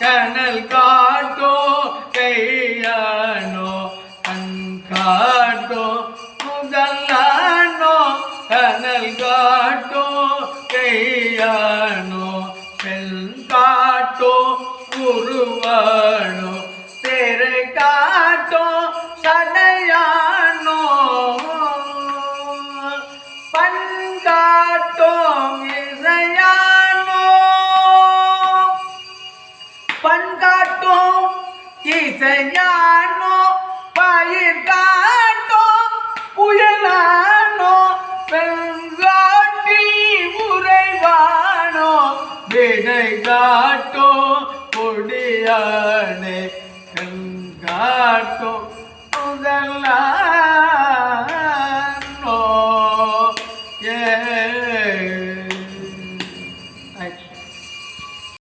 கனல் காட்டோ கையானோ கண் காட்டோ முதலானோ கனல் காட்டோ கையானோ பெல் காட்டோ குருவானோ தெரு காட்டோ சடையானோ பண் காட்டோ பண்காட்டும் இசைஞானோ பயிர் காட்டோ புயலானோ பெங்காட்டில் உறைவானோ வினை காட்டோ கொடியானே கங்காட்டோ முதலானோ ஏ Thank you.